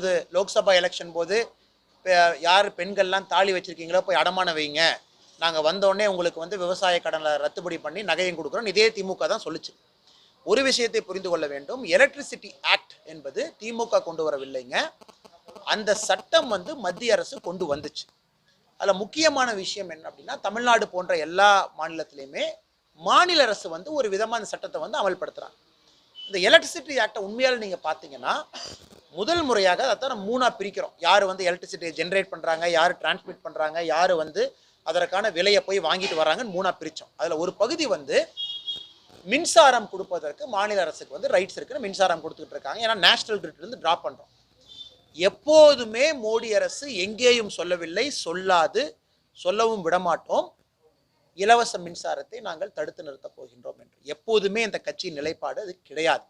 போது லோக்சபா எலெக்ஷன் போது இப்போ யார் பெண்கள்லாம் தாலி வச்சிருக்கீங்களோ போய் அடமான வைங்க. நாங்கள் வந்தோடனே உங்களுக்கு வந்து விவசாய கடனை ரத்துபடி பண்ணி நகையும் கொடுக்குறோம். இதே திமுக தான் சொல்லுச்சு. ஒரு விஷயத்தை புரிந்து கொள்ள வேண்டும். எலக்ட்ரிசிட்டி ஆக்ட் என்பது திமுக கொண்டு வரவில்லைங்க. அந்த சட்டம் வந்து மத்திய அரசு கொண்டு வந்துச்சு. அதில் முக்கியமான விஷயம் என்ன அப்படின்னா தமிழ்நாடு போன்ற எல்லா மாநிலத்திலையுமே மாநில அரசு வந்து ஒரு விதமாக அந்த சட்டத்தை வந்து அமல்படுத்துகிறாங்க இந்த எலக்ட்ரிசிட்டி ஆக்டை உண்மையால் நீங்கள் பார்த்தீங்கன்னா முதல் முறையாக அதை நம்ம மூணாக பிரிக்கிறோம். யார் வந்து எலக்ட்ரிசிட்டியை ஜென்ரேட் பண்ணுறாங்க யார் டிரான்ஸ்மிட் பண்ணுறாங்க யார் வந்து அதற்கான விலையை போய் வாங்கிட்டு வராங்கன்னு மூணாக பிரித்தோம் அதில் ஒரு பகுதி வந்து மின்சாரம் கொடுப்பதற்கு மாநில அரசுக்கு வந்து ரைட்ஸ் இருக்குன்னு மின்சாரம் கொடுத்துட்டு இருக்காங்க. ஏன்னா நேஷனல் கிரிட்லேருந்து ட்ராப் பண்ணுறோம் எப்போதுமே மோடி அரசு எங்கேயும் சொல்லவில்லை சொல்லாது சொல்லவும் விடமாட்டோம். இலவச மின்சாரத்தை நாங்கள் தடுத்து நிறுத்தப் போகின்றோம் என்று. எப்போதுமே இந்த கட்சியின் நிலைப்பாடு அது கிடையாது.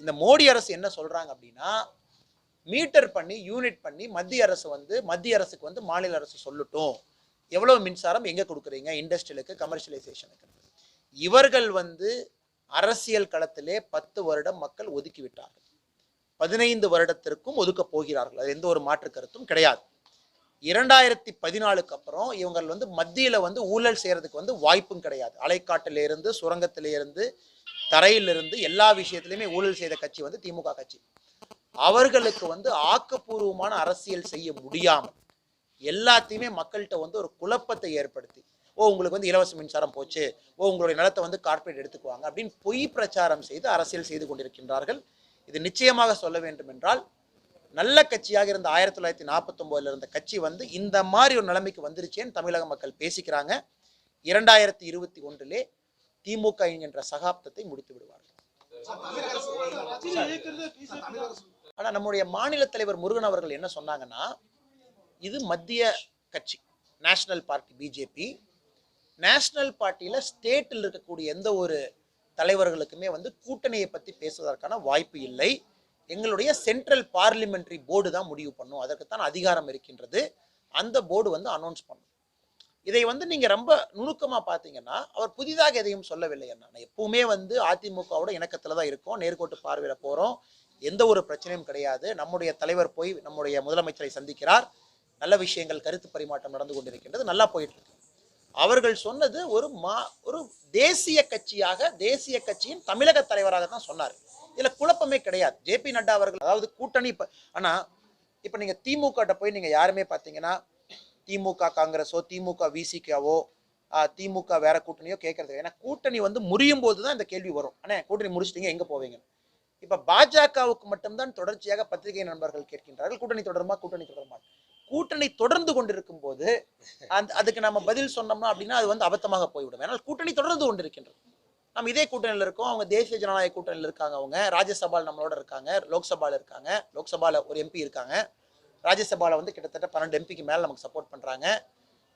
இந்த மோடி அரசு என்ன சொல்றாங்க அப்படின்னா மீட்டர் பண்ணி யூனிட் பண்ணி மத்திய அரசு வந்து மத்திய அரசுக்கு வந்து மாநில அரசு சொல்லட்டும். எவ்வளவு மின்சாரம் எங்கே கொடுக்குறீங்க? இண்டஸ்ட்ரியலுக்கு கமர்ஷியலைசேஷனுக்கு இவர்கள் வந்து அரசியல் களத்திலே பத்து வருடம் மக்கள் ஒதுக்கிவிட்டார்கள் பதினைந்து வருடத்திற்கும் ஒதுக்கப் போகிறார்கள். அது எந்த ஒரு மாற்று கருத்தும் கிடையாது. இரண்டாயிரத்தி பதினாலுக்கு அப்புறம் இவங்க வந்து மத்தியில் வந்து ஊழல் செய்கிறதுக்கு வந்து வாய்ப்பும் கிடையாது. அலைக்காட்டிலிருந்து சுரங்கத்திலிருந்து தரையிலிருந்து எல்லா விஷயத்திலையுமே ஊழல் செய்த கட்சி வந்து திமுக கட்சி. அவர்களுக்கு வந்து ஆக்கப்பூர்வமான அரசியல் செய்ய முடியாமல் எல்லாத்தையுமே மக்கள்கிட்ட வந்து ஒரு குழப்பத்தை ஏற்படுத்தி ஓ உங்களுக்கு வந்து இலவச மின்சாரம் போச்சு ஓ உங்களுடைய நிலத்தை வந்து கார்ப்பரேட் எடுத்துக்குவாங்க அப்படின்னு பொய் பிரச்சாரம் செய்து அரசியல் செய்து கொண்டிருக்கின்றார்கள். இது நிச்சயமாக சொல்ல வேண்டும் என்றால் நல்ல கட்சியாக இருந்த ஆயிரத்தி தொள்ளாயிரத்தி நாற்பத்தொம்போதுல இருந்த கட்சி வந்து இந்த மாதிரி ஒரு நிலைமைக்கு வந்துருச்சேன்னு தமிழக மக்கள் பேசிக்கிறாங்க. இரண்டாயிரத்தி இருபத்தி ஒன்றிலே திமுக என்கின்ற சகாப்தத்தை முடித்து விடுவார்கள். ஆனா நம்முடைய மாநில தலைவர் முருகன் அவர்கள் என்ன சொன்னாங்கன்னா இது மத்திய கட்சி நேஷனல் பார்ட்டி பிஜேபி. நேஷனல் பார்ட்டியில ஸ்டேட்டில் இருக்கக்கூடிய எந்த ஒரு தலைவர்களுக்குமே வந்து கூட்டணியை பத்தி பேசுவதற்கான வாய்ப்பு இல்லை. எங்களுடைய சென்ட்ரல் பார்லிமெண்ட்ரி போர்டு தான் முடிவு பண்ணும். அதற்குத்தான் அதிகாரம் இருக்கின்றது. அந்த போர்டு வந்து அனௌன்ஸ் பண்ணும். இதை வந்து நீங்கள் ரொம்ப நுணுக்கமாக பார்த்தீங்கன்னா அவர் புதிதாக எதையும் சொல்லவில்லை என்ன நான் எப்பவுமே வந்து அதிமுகவோட இணக்கத்தில் தான் இருக்கோம். நேர்கோட்டு பார்வையில் போகிறோம் எந்த ஒரு பிரச்சனையும் கிடையாது. நம்முடைய தலைவர் போய் நம்முடைய முதலமைச்சரை சந்திக்கிறார். நல்ல விஷயங்கள் கருத்து பரிமாற்றம் நடந்து கொண்டிருக்கின்றது. நல்லா போயிட்டு இருக்கு அவர்கள் சொன்னது ஒரு மா ஒரு தேசிய கட்சியாக தேசிய கட்சியின் தமிழக தலைவராக தான் சொன்னார். இதுல குழப்பமே கிடையாது. ஜேபி நட்டா அவர்கள் அதாவது கூட்டணி இப்ப ஆனா இப்ப நீங்க திமுக போய் நீங்க யாருமே பாத்தீங்கன்னா திமுக காங்கிரஸோ திமுக விசிகாவோ திமுக வேற கூட்டணியோ கேட்கறது ஏன்னா கூட்டணி வந்து முறியும் போது தான் இந்த கேள்வி வரும். ஆனா கூட்டணி முடிச்சிட்டீங்க எங்க போவீங்க? இப்ப பாஜகவுக்கு மட்டும்தான் தொடர்ச்சியாக பத்திரிகை நண்பர்கள் கேட்கின்றார்கள். கூட்டணி தொடருமா கூட்டணி தொடருமா? கூட்டணி தொடர்ந்து கொண்டிருக்கும் போது அந்த அதுக்கு நம்ம பதில் சொன்னோம்னா அப்படின்னா அது வந்து அபத்தமாக போய்விடும். ஏன்னால் கூட்டணி தொடர்ந்து கொண்டிருக்கின்றது. நம்ம இதே கூட்டணியில் இருக்கோம். அவங்க தேசிய ஜனநாயக கூட்டணியில் இருக்காங்க அவங்க. ராஜ்யசபால் நம்மளோட இருக்காங்க. லோக்சபால இருக்காங்க. லோக்சபால ஒரு எம்பி இருக்காங்க. ராஜ்யசபால வந்து கிட்டத்தட்ட பன்னெண்டு எம்பிக்கு மேலே நமக்கு சப்போர்ட் பண்ணுறாங்க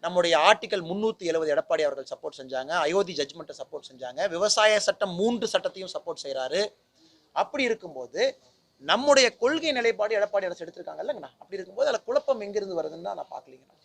நம்முடைய ஆர்டிகல் முந்நூற்றி எழுபது எடப்பாடி அவர்கள் சப்போர்ட் செஞ்சாங்க. அயோத்தி ஜட்மெண்ட்டை சப்போர்ட் செஞ்சாங்க. விவசாய சட்டம் மூன்று சட்டத்தையும் சப்போர்ட் செய்கிறாரு அப்படி இருக்கும்போது நம்முடைய கொள்கை நிலைப்பாடு எடப்பாடி அரசு எடுத்திருக்காங்க இல்லைங்கண்ணா? அப்படி இருக்கும்போது அதில் குழப்பம் எங்கிருந்து வருதுன்னு தான் நான் பார்க்கலீங்கண்ணா.